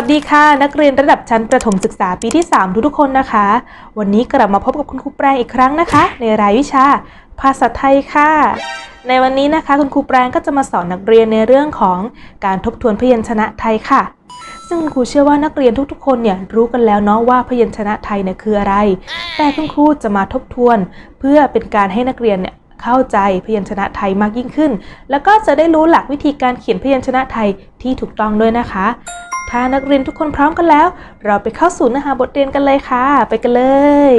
วัสดีค่ะ นักเรียนระดับชั้นประถมศึกษาปีที่ 3 ทุกๆคนนะคะ วันนี้กลับมาพบกับคุณครูแปรงอีกครั้งนะคะ ในรายวิชา ภาษาไทยค่ะ ในวันนี้นะคะ คุณครูแปรงก็จะมาสอนนักเรียนในเรื่องของการทบทวนพยัญชนะไทยค่ะ ซึ่งคุณครูเชื่อว่านักเรียนทุกๆ คนเนี่ยรู้กันแล้วเนาะว่าพยัญชนะไทยเนี่ยคืออะไร แต่คุณครูจะมาทบทวน เพื่อเป็นการให้นักเรียนเนี่ยเข้าใจพยัญชนะไทยมากยิ่งขึ้น แล้วก็จะได้รู้หลักวิธีการเขียนพยัญชนะไทยที่ถูกต้องด้วยนะคะ ถ้านักเรียนทุกคนพร้อมกันแล้ว เราไปเข้าสู่เนื้อหาบทเรียนกันเลยค่ะ ไปกันเลย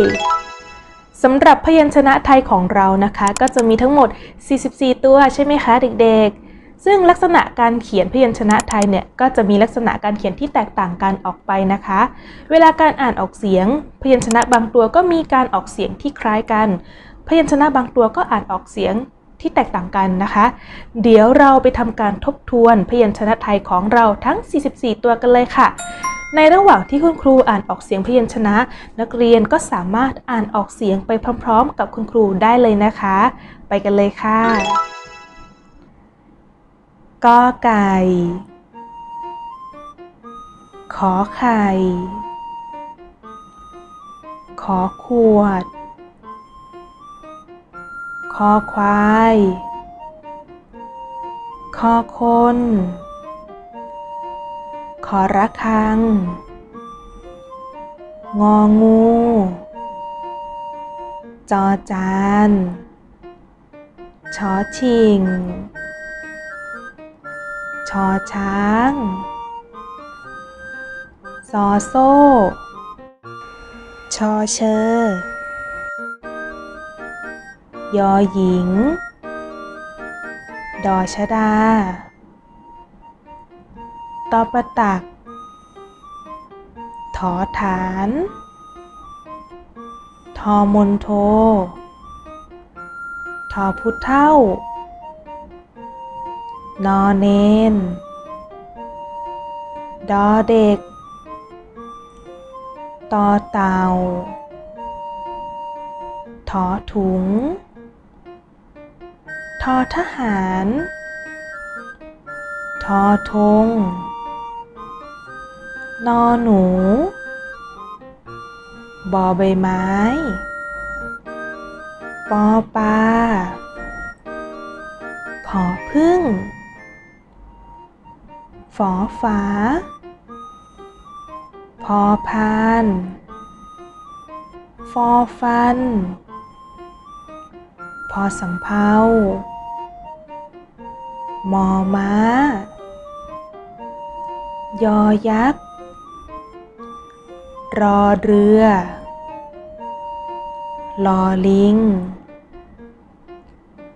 สำหรับพยัญชนะไทยของเรานะคะ ก็จะมีทั้งหมด 44 ตัวใช่ไหมคะเด็กๆ ซึ่งลักษณะการเขียนพยัญชนะไทยเนี่ยก็จะมีลักษณะการเขียนที่แตกต่างกันออกไปนะคะ เวลาการอ่านออกเสียง พยัญชนะบางตัวก็มีการออกเสียงที่คล้ายกัน พยัญชนะบางตัวก็อ่านออกเสียง ที่แตกต่างกันนะคะ เดี๋ยวเราไปทำการทบทวนพยัญชนะไทยของเราทั้ง 44 ตัวกันเลยค่ะ ในระหว่างที่คุณครูอ่านออกเสียงพยัญชนะ นักเรียนก็สามารถอ่านออกเสียงไปพร้อม ๆ กับคุณครูได้เลยนะคะ ไปกันเลยค่ะกอไก่ ขอไข่ ขอขวด คอควาย คอคนขอระคัง งองู จอจานชอชิง ชอช้าง ซอโซ่ ชอเชอ ยอหญิง ดอชดา ตอประตัก ถอฐาน ทอมนโท ทอพุทเท่า นอเนน ดอเด็ก ตอเต่าทอถุง อทหาร ทอธงนอหนู บอใบไม้ ปอปลาผอพึ่ง ฝอฝา พอพาน ฟอฟัน พอสำเภา มอม้า ยอยักษ์ รอเรือ ลอลิง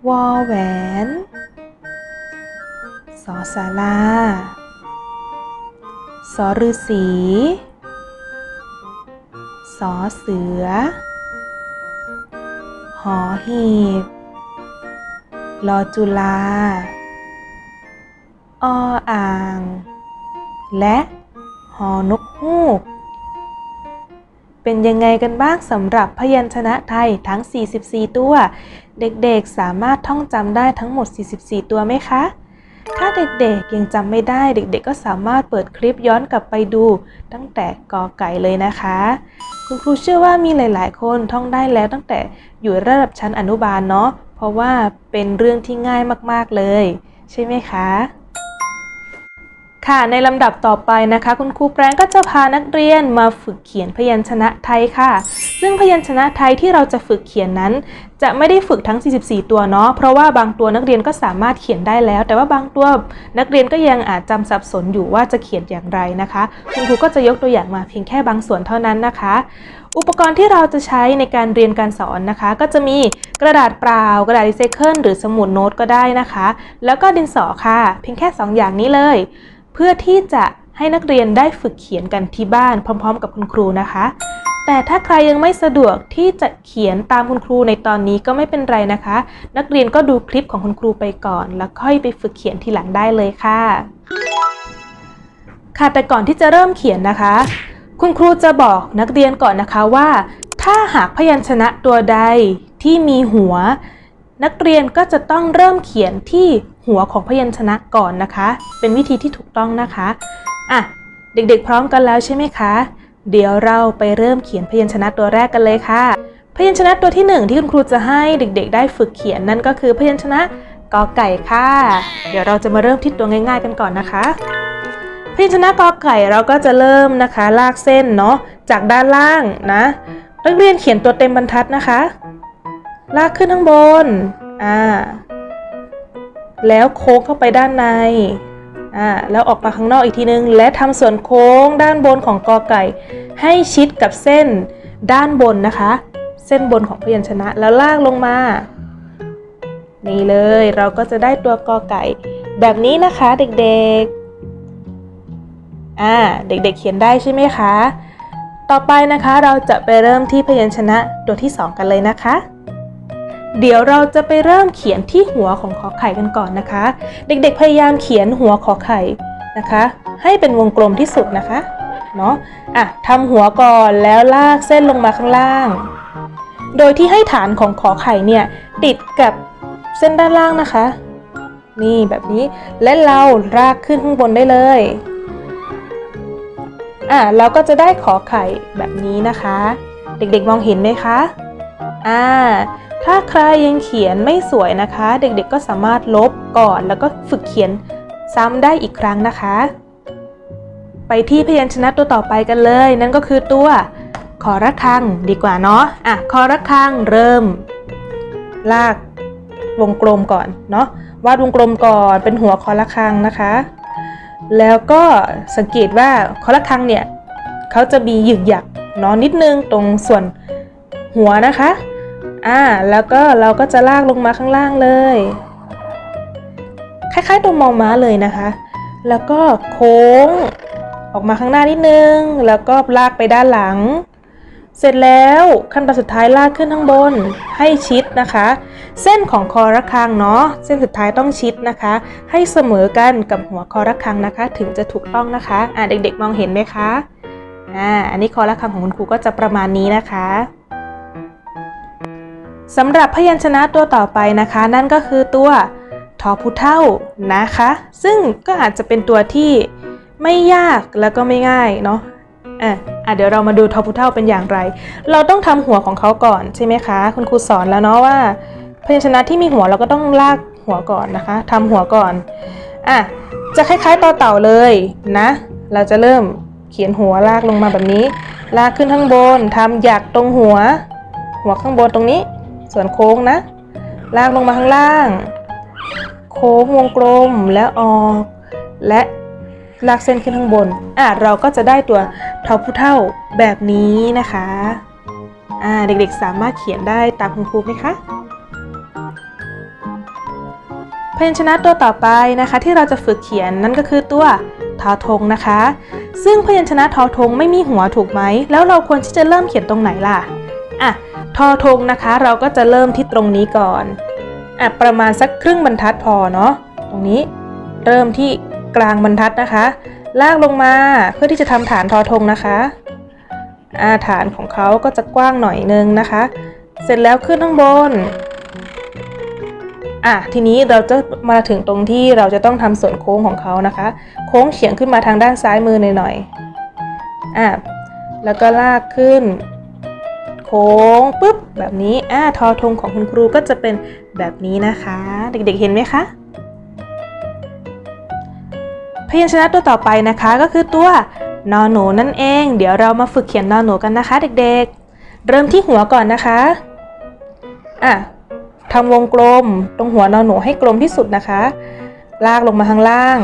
วอแหวน สอสาราสอฤษีสอเสือ หอหีบ ลอจุลา ออ่าง และหอนกฮูก เป็นยังไงกันบ้างสำหรับพยัญชนะไทยทั้ง 44 ตัว เด็กๆสามารถท่องจำได้ทั้งหมด 44 ตัวไหมคะ ถ้าเด็กๆยังจำไม่ได้เด็กๆ ก็สามารถเปิดคลิปย้อนกลับไปดู ตั้งแต่กอไก่เลยนะคะ คุณครูเชื่อว่ามีหลายๆ คนท่องได้แล้วตั้งแต่อยู่ระดับชั้นอนุบาลเนาะเพราะว่าเป็นเรื่องที่ง่ายมากๆเลย ใช่ไหมคะ ค่ะ ในลำดับต่อไปนะคะ คุณครูแปรงก็จะพานักเรียนมาฝึกเขียนพยัญชนะไทยค่ะ ซึ่งพยัญชนะไทยที่เราจะฝึกเขียนนั้น จะไม่ได้ฝึกทั้ง 44 ตัวเนาะ เพราะว่าบางตัวนักเรียนก็สามารถเขียนได้แล้ว แต่ว่าบางตัวนักเรียนก็ยังอาจจำสับสนอยู่ว่าจะเขียนอย่างไรนะคะ คุณครูก็จะยกตัวอย่างมาเพียงแค่บางส่วนเท่านั้นนะคะ อุปกรณ์ที่เราจะใช้ในการเรียนการสอนนะคะ ก็จะมีกระดาษเปล่า กระดาษรีไซเคิลหรือสมุดโน้ตก็ได้นะคะ แล้วก็ดินสอค่ะ เพียงแค่ 2 อย่างนี้เลย เพื่อที่จะให้นักเรียนได้ฝึกเขียนกันที่บ้านพร้อม ๆ กับคุณครูนะคะ แต่ถ้าใครยังไม่สะดวกที่จะเขียนตามคุณครูในตอนนี้ก็ไม่เป็นไรนะคะ นักเรียนก็ดูคลิปของคุณครูไปก่อน แล้วค่อยไปฝึกเขียนทีหลังได้เลยค่ะ ค่ะแต่ก่อนที่จะเริ่มเขียนนะคะ คุณครูจะบอกนักเรียนก่อนนะคะว่า ถ้าหากพยัญชนะตัวใดที่มีหัว นักเรียนก็จะต้องเริ่มเขียนที่ หัวของพยัญชนะก่อนนะคะ เป็นวิธีที่ถูกต้องนะคะอะเด็กๆพร้อมกันแล้วใช่ไหมคะ เดี๋ยวเราไปเริ่มเขียนพยัญชนะตัวแรกกันเลยค่ะ พยัญชนะตัวที่หนึ่งที่คุณครูจะให้เด็กๆ ได้ฝึกเขียนนั่นก็คือพยัญชนะกอไก่ค่ะ เดี๋ยวเราจะมาเริ่มที่ตัวง่าย ๆ กันก่อนนะคะ พยัญชนะกอไก่เราก็จะเริ่มนะคะ ลากเส้นเนาะจากด้านล่างนะนักเรียนเขียนตัวเต็มบรรทัดนะคะ ลากขึ้นข้างบน อ่า แล้วโค้งเข้าไปด้านในอ่าแล้วออกมาข้างนอกอีกทีนึง และทำส่วนโค้งด้านบนของกอไก่ ให้ชิดกับเส้นด้านบนนะคะ เส้นบนของพยัญชนะแล้วลากลงมา นี่เลยเราก็จะได้ตัวกอไก่ แบบนี้นะคะเด็กๆอ่าเด็กๆเขียนได้ใช่ไหมคะ ต่อไปนะคะเราจะไปเริ่มที่พยัญชนะตัวที่ 2 กันเลยนะคะ เดี๋ยวเราจะไปเริ่มเขียนที่หัวของขอไข่กันก่อนนะคะ เด็กๆพยายามเขียนหัวขอไข่นะคะ ให้เป็นวงกลมที่สุดนะคะเนาะอะทำหัวก่อนแล้วลากเส้นลงมาข้างล่าง โดยที่ให้ฐานของขอไข่เนี่ยติดกับเส้นด้านล่างนะคะ นี่แบบนี้และเราลากขึ้นข้างบนได้เลยอะเราก็จะได้ขอไข่แบบนี้นะคะ เด็กๆมองเห็นไหมคะอ่า ถ้าใครยังเขียนไม่สวยนะคะ เด็กๆก็สามารถลบก่อนแล้วก็ฝึกเขียนซ้ำได้อีกครั้งนะคะ ไปที่พยัญชนะตัวต่อไปกันเลย นั่นก็คือตัวขอระฆังดีกว่าเนาะอะขอระฆังเริ่ม ลากวงกลมก่อนเนาะวาดวงกลมก่อนเป็นหัวคอระฆังนะคะ แล้วก็สังเกตว่าคอระฆังเนี่ยเขาจะมีหยึกหยักเนาะนิดนึงตรงส่วนหัวนะคะ อ่าแล้วก็เราก็จะลากลงมาข้างล่างเลย คล้ายๆตัวมองม้าเลยนะคะ แล้วก็โค้งออกมาข้างหน้านิดนึง แล้วก็ลากไปด้านหลัง เสร็จแล้วขั้นตอนสุดท้ายลากขึ้นข้างบนให้ชิดนะคะ เส้นของคอระฆังเนาะเส้นสุดท้ายต้องชิดนะคะ ให้เสมอกันกับหัวคอระฆังนะคะ ถึงจะถูกต้องนะคะ อ่าเด็กๆมองเห็นไหมคะอ่าอันนี้คอระฆังของคุณครูก็จะประมาณนี้นะคะ สำหรับพยัญชนะตัวต่อไปนะคะ นั่นก็คือตัวทอผู้เท่านะคะ ซึ่งก็อาจจะเป็นตัวที่ไม่ยากแล้วก็ไม่ง่ายเนาะอะอะเดี๋ยวเรามาดูทอผู้เท่าเป็นอย่างไร เราต้องทำหัวของเขาก่อนใช่ไหมคะ คุณครูสอนแล้วเนาะว่า พยัญชนะที่มีหัวเราก็ต้องลากหัวก่อนนะคะทำหัวก่อนอะจะคล้ายๆต่อเต่าเลยนะ เราจะเริ่มเขียนหัวลากลงมาแบบนี้ ลากขึ้นข้างบนทำหยักตรงหัว หัวข้างบนตรงนี้ ส่วนโค้งนะ ลากลงมาข้างล่าง โค้งวงกลมแล้วออกและลากเส้นขึ้นข้างบน อะเราก็จะได้ตัวทอผู้เท่าแบบนี้นะคะ อ่าเด็กๆสามารถเขียนได้ตามคุณครูไหมคะ พยัญชนะตัวต่อไปนะคะที่เราจะฝึกเขียนนั่นก็คือตัวทอทงนะคะ ซึ่งพยัญชนะทอทงไม่มีหัวถูกไหม แล้วเราควรที่จะเริ่มเขียนตรงไหนล่ะ อะ ทอทงนะคะ เราก็จะเริ่มที่ตรงนี้ก่อนอะประมาณสักครึ่งบรรทัดพอเนาะตรงนี้เริ่มที่กลางบรรทัดนะคะ ลากลงมาเพื่อที่จะทำฐานทอทงนะคะอาฐานของเขาก็จะกว้างหน่อยนึงนะคะ เสร็จแล้วขึ้นข้างบนอะทีนี้เราจะมาถึงตรงที่เราจะต้องทำส่วนโค้งของเขานะคะ โค้งเฉียงขึ้นมาทางด้านซ้ายมือหน่อยๆอะแล้วก็ลากขึ้น งปุ๊บแบบนี้อ่าทอทงของคุณครูก็จะเป็นแบบนี้นะคะ เด็กๆเห็นไหมคะพยัญชนะตัวต่อไปนะคะก็คือตัวนอนหนูนั่นเอง เดี๋ยวเรามาฝึกเขียนนอนหนูกันนะคะ เด็กๆ เริ่มที่หัวก่อนนะคะอะทำวงกลมตรงหัวนอนหนูให้กลมที่สุดนะคะ ลากลงมาข้างล่าง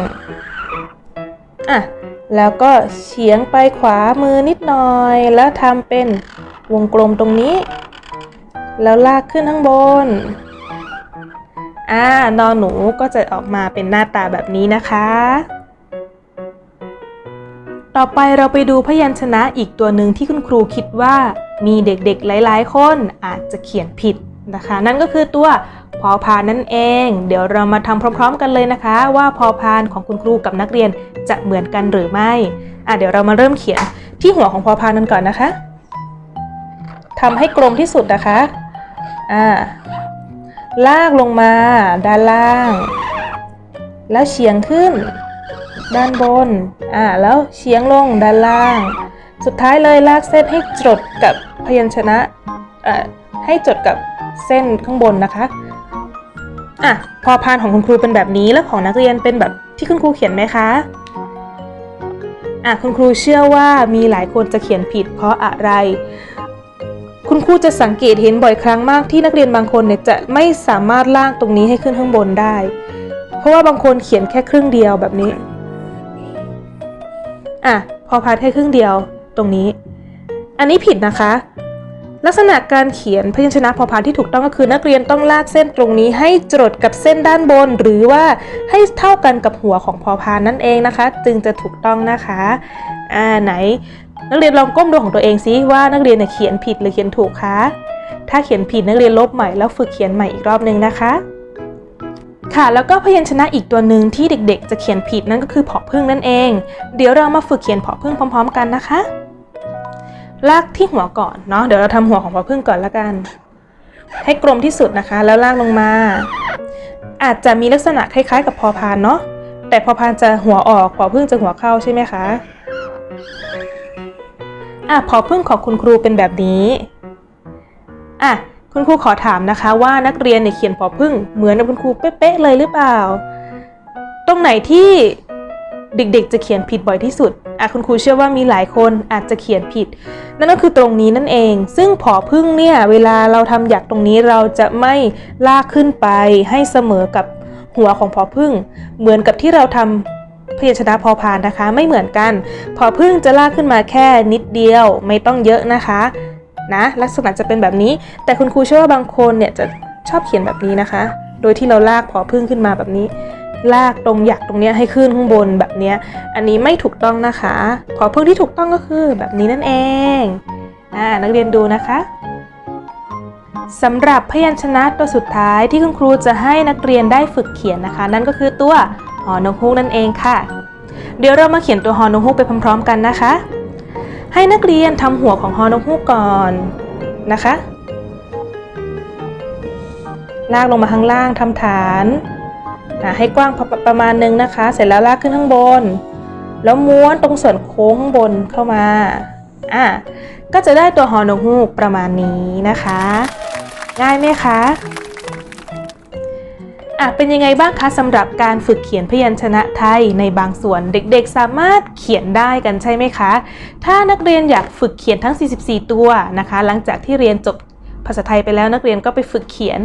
อะแล้วก็เฉียงไปขวามือนิดหน่อย แล้วทำเป็น วงกลมตรงนี้ แล้วลากขึ้นข้างบน อ่านอนหนูก็จะออกมาเป็นหน้าตาแบบนี้นะคะ ต่อไปเราไปดูพยัญชนะอีกตัวหนึ่งที่คุณครูคิดว่ามีเด็กๆหลายๆ คนอาจจะเขียนผิดนะคะ นั่นก็คือตัวพอพานนั่นเอง เดี๋ยวเรามาทำพร้อม ๆ กันเลยนะคะ ว่าพอพานของคุณครูกับนักเรียนจะเหมือนกันหรือไม่อะเดี๋ยวเรามาเริ่มเขียนที่หัวของพอพานนั้นก่อนนะคะ ทำให้กลมที่สุดนะคะอ่าลากลงมา ด้านล่าง แล้วเฉียงขึ้น ด้านบนอ่าแล้วเฉียงลงด้านล่าง สุดท้ายเลยลากเส้นให้จดกับพยัญชนะอ่าให้จดกับเส้นข้างบนนะคะอะพอพานของคุณครูเป็นแบบนี้แล้วของนักเรียนเป็นแบบที่คุณครูเขียนไหมคะอะคุณครูเชื่อว่ามีหลายคนจะเขียนผิดเพราะอะไร คุณครูจะสังเกตเห็นบ่อยครั้งมากที่นักเรียนบางคนเนี่ยจะไม่สามารถลากตรงนี้ให้ขึ้นข้างบนได้ เพราะว่าบางคนเขียนแค่ครึ่งเดียวแบบนี้อะพอพาดแค่ครึ่งเดียวตรงนี้ อันนี้ผิดนะคะ ลักษณะการเขียนพยัญชนะพอพานที่ถูกต้องก็คือนักเรียนต้องลากเส้นตรงนี้ให้จดกับเส้นด้านบน หรือว่าให้เท่ากันกับหัวของพอพานนั่นเองนะคะ จึงจะถูกต้องนะคะอ่าไหน นักเรียนลองก้มดูของตัวเองซิว่านักเรียนเนี่ยเขียนผิดหรือเขียนถูกคะถ้าเขียนผิดนักเรียนลบใหม่แล้วฝึกเขียนใหม่อีกรอบนึงนะคะ ค่ะแล้วก็พยัญชนะอีกตัวหนึ่งที่เด็ก ๆ จะเขียนผิดนั่นก็คือผอพึ่งนั่นเอง เดี๋ยวเรามาฝึกเขียนผอพึ่งพร้อม ๆ กันนะคะลากที่หัวก่อนเนาะเดี๋ยวเราทำหัวของผอพึ่งก่อนละกัน ให้กลมที่สุดนะคะ แล้วลากลงมา อาจจะมีลักษณะคล้ายๆ กับพอพานเนาะแต่พอพานจะหัวออกผอพึ่งจะหัวเข้าใช่ไหมคะ อะพอพึ่งของคุณครูเป็นแบบนี้อะคุณครูขอถามนะคะว่านักเรียนเนี่ยเขียนพอพึ่งเหมือนกับคุณครูเป๊ะๆเลยหรือเปล่า ตรงไหนที่เด็กๆ จะเขียนผิดบ่อยที่สุดอะคุณครูเชื่อว่ามีหลายคนอาจจะเขียนผิด นั่นก็คือตรงนี้นั่นเอง ซึ่งผอพึ่งเนี่ยเวลาเราทำหยักตรงนี้เราจะไม่ลากขึ้นไปให้เสมอกับหัวของผอพึ่ง เหมือนกับที่เราทำ พยัญชนะพอพานนะคะ ไม่เหมือนกัน พอพึ่งจะลากขึ้นมาแค่นิดเดียวไม่ต้องเยอะนะคะนะลักษณะจะเป็นแบบนี้ แต่คุณครูเชื่อว่าบางคนเนี่ยจะชอบเขียนแบบนี้นะคะ โดยที่เราลากพอพึ่งขึ้นมาแบบนี้ ลากตรงหยักตรงเนี้ยให้ขึ้นข้างบนแบบเนี้ยอันนี้ไม่ถูกต้องนะคะ พอพึ่งที่ถูกต้องก็คือแบบนี้นั่นเองอ่านักเรียนดูนะคะสำหรับพยัญชนะตัวสุดท้ายที่คุณครูจะให้นักเรียนได้ฝึกเขียนนะคะ นั่นก็คือตัว หอนกฮูกนั่นเองค่ะ เดี๋ยวเรามาเขียนตัวฮอนกฮูกไปพร้อม ๆ กันนะคะ ให้นักเรียนทำหัวของฮอนกฮูกก่อนนะคะ ลากลงมาข้างล่างทำฐานอะให้กว้างประมาณนึงนะคะ เสร็จแล้วลากขึ้นข้างบน แล้วม้วนตรงส่วนโค้งข้างบนเข้ามาอะก็จะได้ตัวฮอนกฮูกประมาณนี้นะคะ ง่ายไหมคะ อะเป็นยังไงบ้างคะสำหรับการฝึกเขียนพยัญชนะไทยในบางส่วนเด็กๆ สามารถเขียนได้กันใช่ไหมคะ ถ้านักเรียนอยากฝึกเขียนทั้ง 44 ตัวนะคะ หลังจากที่เรียนจบภาษาไทยไปแล้วนักเรียนก็ไปฝึกเขียน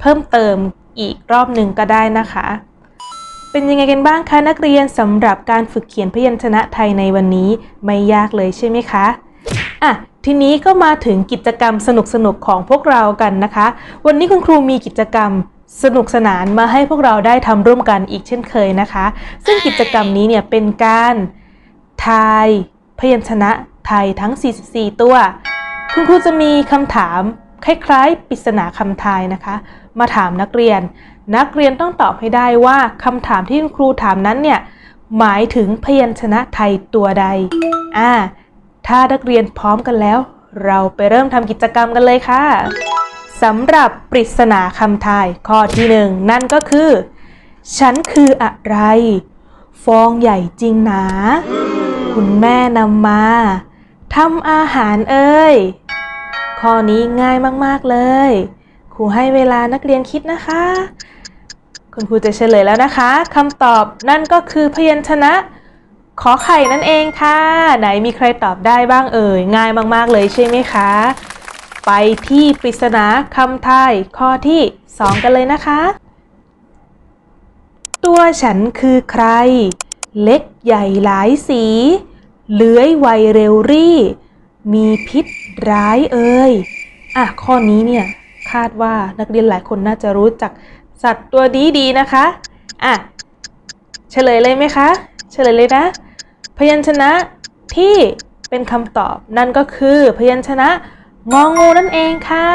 เพิ่มเติมอีกรอบหนึ่งก็ได้นะคะ เป็นยังไงกันบ้างคะนักเรียนสำหรับการฝึกเขียนพยัญชนะไทยในวันนี้ไม่ยากเลยใช่ไหมคะอะทีนี้ก็มาถึงกิจกรรมสนุกๆของพวกเรากันนะคะ วันนี้คุณครูมีกิจกรรม สนุกสนานมาให้พวกเราได้ทำร่วมกันอีกเช่นเคยนะคะ ซึ่งกิจกรรมนี้เนี่ยเป็นการทายพยัญชนะไทยทั้ง 44 ตัว คุณครูจะมีคำถามคล้ายๆปริศนาคำทายนะคะ มาถามนักเรียน นักเรียนต้องตอบให้ได้ว่าคำถามที่คุณครูถามนั้นเนี่ยหมายถึงพยัญชนะไทยตัวใด อ่า ถ้านักเรียนพร้อมกันแล้ว เราไปเริ่มทำกิจกรรมกันเลยค่ะ สำหรับปริศนาคำทายข้อที่หนึ่งนั่นก็คือ ฉันคืออะไร ฟองใหญ่จริงหนา คุณแม่นำมาทำอาหารเอ่ยข้อนี้ง่ายมาก ๆ เลย ครูให้เวลานักเรียนคิดนะคะ คุณครูจะเฉลยแล้วนะคะคำตอบนั่นก็คือพยัญชนะ ขอไข่นั่นเองค่ะ ไหนมีใครตอบได้บ้างเอ่ย ง่ายมาก ๆ เลยใช่ไหมคะ ไปที่ปริศนาคำทายข้อที่ 2 กันเลยนะคะ ตัวฉันคือใคร เล็กใหญ่หลายสี เลื้อยไวเร็วรี่ มีพิษร้ายเอ่ยอะข้อนี้เนี่ยคาดว่านักเรียนหลายคนน่าจะรู้จักสัตว์ตัวดีดีนะคะอะเฉลยเลยไหมคะเฉลยเลยนะ พยัญชนะที่เป็นคำตอบนั่นก็คือพยัญชนะ งองูนั่นเองค่ะ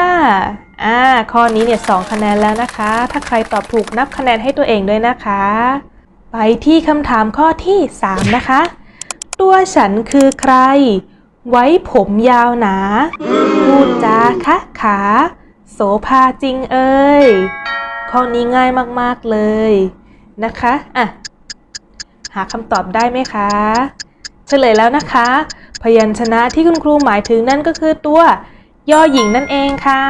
อ่าข้อนี้เนี่ยสองคะแนนแล้วนะคะ ถ้าใครตอบถูกนับคะแนนให้ตัวเองด้วยนะคะ ไปที่คำถามข้อที่ 3 นะคะ ตัวฉันคือใคร ไว้ผมยาวหนา พูดจาคะขา โสภาจริงเอ้ย ข้อนี้ง่ายมากๆเลยนะคะอะหาคำตอบได้ไหมคะ เฉลยแล้วนะคะ พยัญชนะที่คุณครูหมายถึงนั่นก็คือตัว ย่อหญิงนั่นเองค่ะ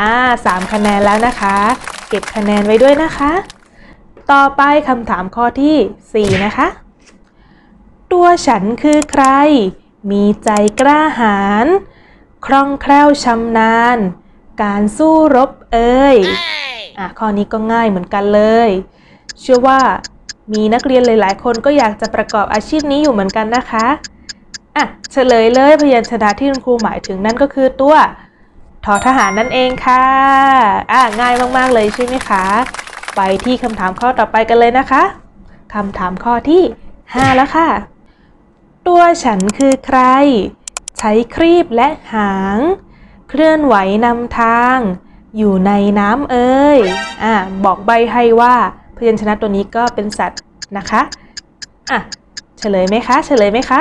อ่าสามคะแนนแล้วนะคะ เก็บคะแนนไว้ด้วยนะคะ ต่อไปคำถามข้อที่ 4 นะคะ ตัวฉันคือใคร มีใจกล้าหาญ คล่องแคล่วชำนาญ การสู้รบเอ่ยอะข้อนี้ก็ง่ายเหมือนกันเลย เชื่อว่ามีนักเรียนหลาย ๆ คนก็อยากจะประกอบอาชีพนี้อยู่เหมือนกันนะคะ อะเฉลยเลยพยัญชนะที่คุณครูหมายถึงนั่นก็คือตัวทอทหารนั่นเองค่ะ อะง่ายมากๆเลยใช่ไหมคะ ไปที่คำถามข้อต่อไปกันเลยนะคะคำถามข้อที่ 5 แล้วค่ะ ตัวฉันคือใคร ใช้ครีบและหาง เคลื่อนไหวนำทาง อยู่ในน้ำเอ่ยอะบอกใบให้ว่าพยัญชนะตัวนี้ก็เป็นสัตว์นะคะอะเฉลยไหมคะ เฉลยไหมคะ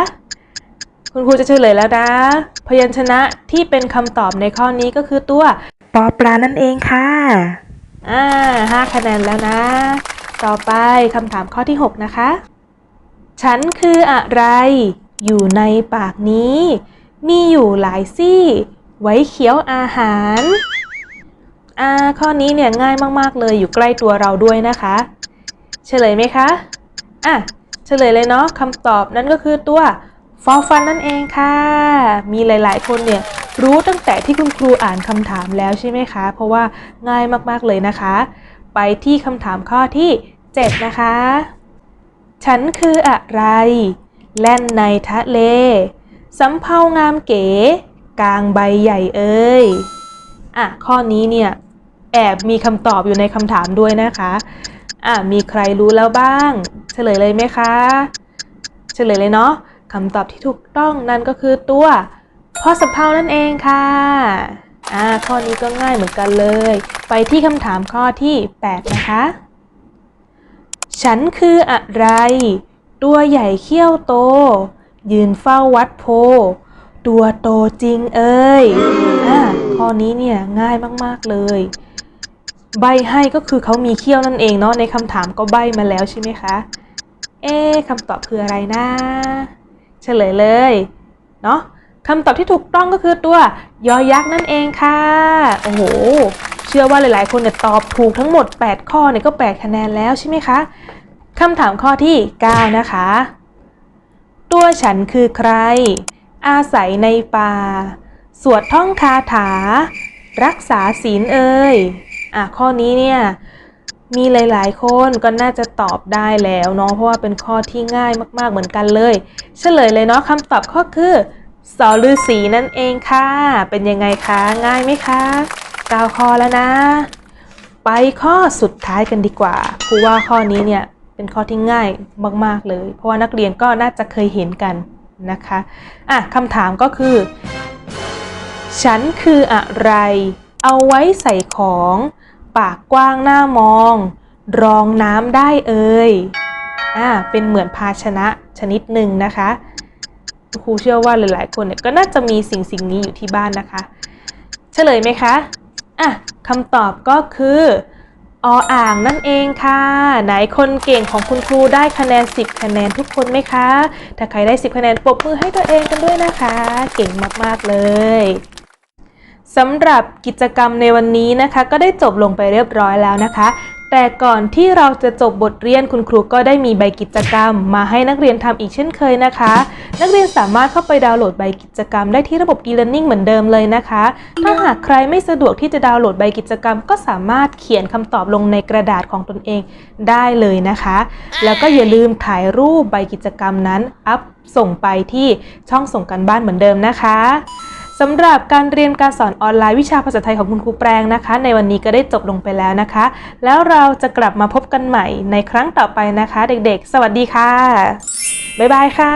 คุณครูจะเฉลยแล้วนะ พยัญชนะที่เป็นคำตอบในข้อนี้ก็คือตัวปอปลานั่นเองค่ะอ่าห้าคะแนนแล้วนะ ต่อไปคำถามข้อที่ 6 นะคะ ฉันคืออะไร อยู่ในปากนี้ มีอยู่หลายซี่ ไว้เคี้ยวอาหารอ่าข้อนี้เนี่ยง่ายมากๆเลยอยู่ใกล้ตัวเราด้วยนะคะ เฉลยไหมคะอะเฉลยเลยเนาะคำตอบนั่นก็คือตัว ฟอฟันนั่นเองค่ะ มีหลาย ๆ คนเนี่ยรู้ตั้งแต่ที่คุณครูอ่านคำถามแล้วใช่ไหมคะ เพราะว่าง่ายมาก ๆ เลยนะคะ ไปที่คำถามข้อที่ 7 นะคะ ฉันคืออะไร แล่นในทะเล สำเภางามเก๋ กลางใบใหญ่เอ้ย อะ ข้อนี้เนี่ย แอบมีคำตอบอยู่ในคำถามด้วยนะคะ อะ มีใครรู้แล้วบ้าง เฉลยเลยไหมคะ เฉลยเลยเนาะ คำตอบที่ถูกต้องนั่นก็คือตัวพ่อสำเภานั่นเองค่ะอ่าข้อนี้ก็ง่ายเหมือนกันเลย ไปที่คำถามข้อที่ 8 นะคะ ฉันคืออะไร ตัวใหญ่เขี้ยวโต ยืนเฝ้าวัดโพ ตัวโตจริงเอ้ยอ่าข้อนี้เนี่ยง่ายมากๆเลย ใบให้ก็คือเขามีเขี้ยวนั่นเองเนาะในคำถามก็ใบมาแล้วใช่ไหมคะ เอ๊คำตอบคืออะไรนะ เฉลยเลยเนาะคำตอบที่ถูกต้องก็คือตัวยอยักษ์นั่นเองค่ะ โอ้โห เชื่อว่าหลาย ๆ คนเนี่ยตอบถูกทั้งหมด 8 ข้อเนี่ยก็ 8 คะแนนแล้วใช่ไหมคะคำถามข้อที่ 9 นะคะ ตัวฉันคือใคร อาศัยในป่า สวดท่องคาถา รักษาศีลเอ่ยอะข้อนี้เนี่ย มีหลายๆ คนก็น่าจะตอบได้แล้วเนาะเพราะว่าเป็นข้อที่ง่ายมากๆเหมือนกันเลย เฉลยเลยเนาะคำตอบข้อคือสอฤาษีนั่นเองค่ะ เป็นยังไงคะ ง่ายไหมคะก้าข้อแล้วนะ ไปข้อสุดท้ายกันดีกว่าครูว่าข้อนี้เนี่ยเป็นข้อที่ง่ายมาก ๆ เลย เพราะว่านักเรียนก็น่าจะเคยเห็นกันนะคะอะคำถามก็คือ ฉันคืออะไร เอาไว้ใส่ของ ปากกว้างหน้ามอง รองน้ำได้เอ่ยอ่าเป็นเหมือนภาชนะชนิดหนึ่งนะคะครูเชื่อว่าหลายๆ คนเนี่ยก็น่าจะมีสิ่งสิ่งนี้อยู่ที่บ้านนะคะ เฉลยไหมคะอะคำตอบก็คือออ่างนั่นเองค่ะ ไหนคนเก่งของคุณครูได้คะแนน 10 คะแนนทุกคนไหมคะ ถ้าใครได้ 10 คะแนนปรบมือให้ตัวเองกันด้วยนะคะ เก่งมาก ๆ เลย สำหรับกิจกรรมในวันนี้นะคะ ก็ได้จบลงไปเรียบร้อยแล้วนะคะ แต่ก่อนที่เราจะจบบทเรียนคุณครูก็ได้มีใบกิจกรรม มาให้นักเรียนทำอีกเช่นเคยนะคะ นักเรียนสามารถเข้าไปดาวน์โหลดใบกิจกรรมได้ที่ระบบ e-learning เหมือนเดิมเลยนะคะ ถ้าหากใครไม่สะดวกที่จะดาวน์โหลดใบกิจกรรม ก็สามารถเขียนคำตอบลงในกระดาษของตนเองได้เลยนะคะ แล้วก็อย่าลืมถ่ายรูปใบกิจกรรมนั้นอัพส่งไปที่ช่องส่งกันบ้านเหมือนเดิมนะคะ สำหรับการเรียนการสอนออนไลน์วิชาภาษาไทยของคุณครูแปลงนะคะ ในวันนี้ก็ได้จบลงไปแล้วนะคะ แล้วเราจะกลับมาพบกันใหม่ในครั้งต่อไปนะคะ เด็กๆ สวัสดีค่ะ บ๊ายบายค่ะ